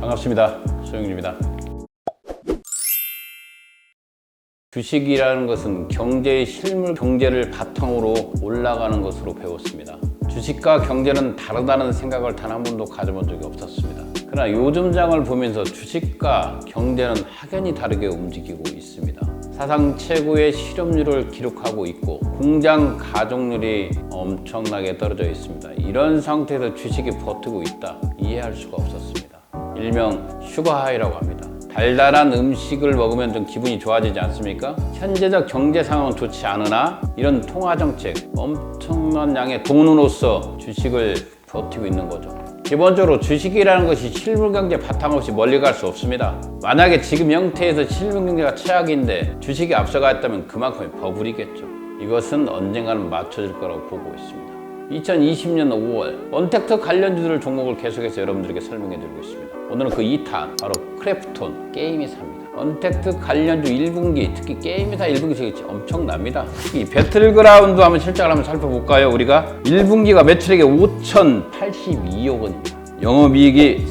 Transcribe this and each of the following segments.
반갑습니다. 소영준입니다. 주식이라는 것은 경제의 실물 경제를 바탕으로 올라가는 것으로 배웠습니다. 주식과 경제는 다르다는 생각을 단 한 번도 가져본 적이 없었습니다. 그러나 요즘 장을 보면서 주식과 경제는 확연히 다르게 움직이고 있습니다. 사상 최고의 실업률을 기록하고 있고 공장 가동률이 엄청나게 떨어져 있습니다. 이런 상태에서 주식이 버티고 있다 이해할 수가 없었습니다. 일명 슈거하이라고 합니다. 달달한 음식을 먹으면 좀 기분이 좋아지지 않습니까? 현재적 경제 상황은 좋지 않으나 이런 통화 정책, 엄청난 양의 돈으로서 주식을 버티고 있는 거죠. 기본적으로 주식이라는 것이 실물 경제 바탕 없이 멀리 갈 수 없습니다. 만약에 지금 형태에서 실물 경제가 최악인데 주식이 앞서갔다면 그만큼의 버블이겠죠. 이것은 언젠가는 맞춰질 거라고 보고 있습니다. 2020년 5월 언택트 관련주들 종목을 계속해서 여러분들에게 설명해 드리고 있습니다. 오늘은 그 2탄 바로 크래프톤 게임회사입니다. 언택트 관련주 1분기 특히 게임회사 1분기 실적이 엄청납니다. 특히 배틀그라운드 한번 실적을 한번 살펴볼까요? 우리가 1분기가 매출액이 5,082억 원입니다. 영업이익이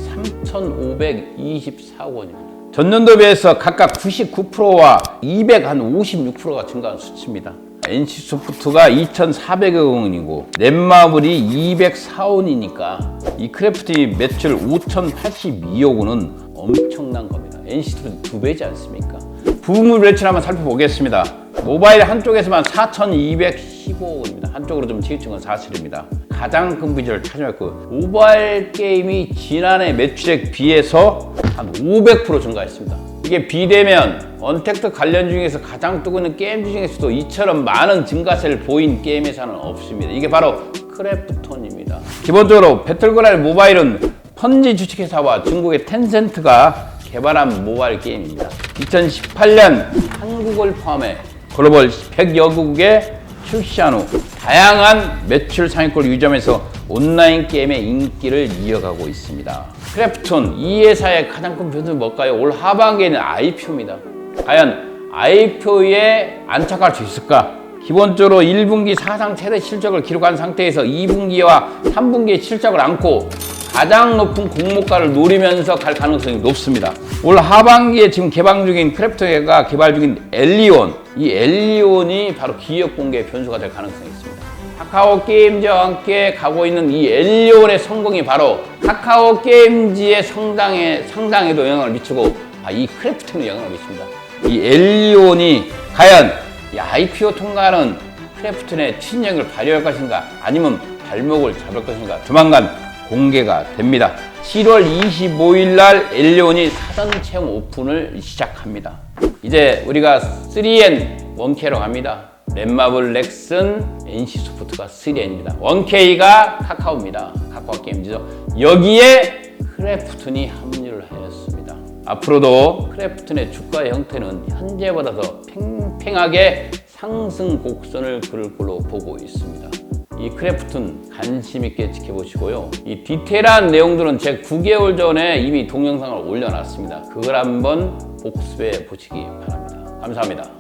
3,524억 원입니다. 전년도 비해서 각각 99%와 256%가 증가한 수치입니다. NC소프트가 2,400억 원이고 넷마블이 204원이니까 이 크래프트의 매출 5,082억 원은 엄청난 겁니다. NC도 두 배지 않습니까? 부물 매출 한번 살펴보겠습니다. 모바일 한쪽에서만 4,215원입니다. 한쪽으로 좀 치우친 건 사실입니다. 가장 큰 비중을 차지했고 모바일 게임이 지난해 매출액 비해서 한 500% 증가했습니다. 이게 비대면 언택트 관련 중에서 가장 뜨고 있는 게임 중에서도 이처럼 많은 증가세를 보인 게임 회사는 없습니다. 이게 바로 크래프톤입니다. 기본적으로 배틀그라운드 모바일은 펀지 주식회사와 중국의 텐센트가 개발한 모바일 게임입니다. 2018년 한국을 포함해 글로벌 100여 국에 출시한 후 다양한 매출 상위권을 유지하면서 온라인 게임의 인기를 이어가고 있습니다. 크래프톤 이 회사의 가장 큰 변수는 뭘까요? 올 하반기에는 IPO입니다. 과연 IPO에 안착할 수 있을까? 기본적으로 1분기 사상 최대 실적을 기록한 상태에서 2분기와 3분기의 실적을 안고 가장 높은 공모가를 노리면서 갈 가능성이 높습니다. 올 하반기에 지금 개방 중인 크래프트가 개발 중인 엘리온, 이 엘리온이 바로 기업 공개의 변수가 될 가능성이 있습니다. 카카오 게임즈와 함께 가고 있는 이 엘리온의 성공이 바로 카카오 게임즈의 성장에, 상장에도 영향을 미치고 아, 이 크래프트는 영향을 미칩니다. 이 엘리온이 과연 이 IPO 통과하는 크래프톤의 친력을 발휘할 것인가 아니면 발목을 잡을 것인가 조만간 공개가 됩니다. 7월 25일 날 엘리온이 사전 체험 오픈을 시작합니다. 이제 우리가 3N 1K로 갑니다. 넷마블, 렉슨, NC소프트가 3N입니다. 1K가 카카오입니다. 카카오 게임즈죠. 여기에 크래프톤이 합류를 하였습니다. 앞으로도 크래프톤의 주가의 형태는 현재보다 더 팽팽하게 상승 곡선을 그을 걸로 보고 있습니다. 이 크래프톤 관심 있게 지켜보시고요. 이 디테일한 내용들은 제 9개월 전에 이미 동영상을 올려놨습니다. 그걸 한번 복습해 보시기 바랍니다. 감사합니다.